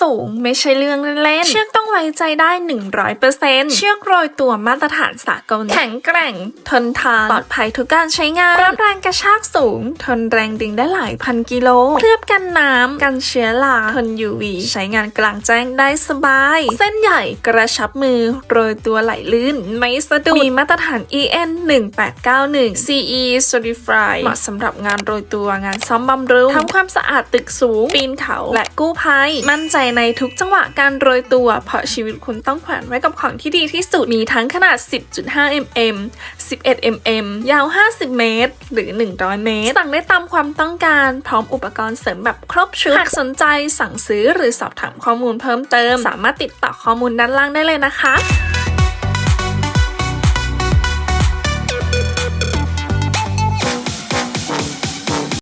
สูงไม่ใช่เรื่องเล่นๆ เชือกต้องไว้ใจได้ 100%เชือกโรยตัวมาตรฐานสากลแข็งแกร่ง ทนทานปลอดภัยทุกการใช้งานรับแรงกระชากสูง ทนแรงดึงได้หลายพันกิโลเคลือบกันน้ำกันเชื้อราทน UV ใช้งานกลางแจ้งได้สบาย เส้นใหญ่กระชับมือ โรยตัวไหลลื่น ไม่สะดุดมีมาตรฐาน EN 1891 CE Certified เหมาะสำหรับงานโรยตัวงานซ้อมบำรุงทำความสะอาดตึกสูงปีนเขาและกู้ภัยมั่นใจในทุกจังหวะการโรยตัว เพราะชีวิตคุณต้องแขวนไว้กับของที่ดีที่สุด มีทั้งขนาด 10.5 mm 11 mm ยาว 50 เมตร หรือ 100 เมตร สั่งได้ตามความต้องการ พร้อมอุปกรณ์เสริมแบบครบชุด หากสนใจสั่งซื้อหรือสอบถามข้อมูลเพิ่มเติม สามารถติดต่อข้อมูลด้านล่างได้เลยนะคะ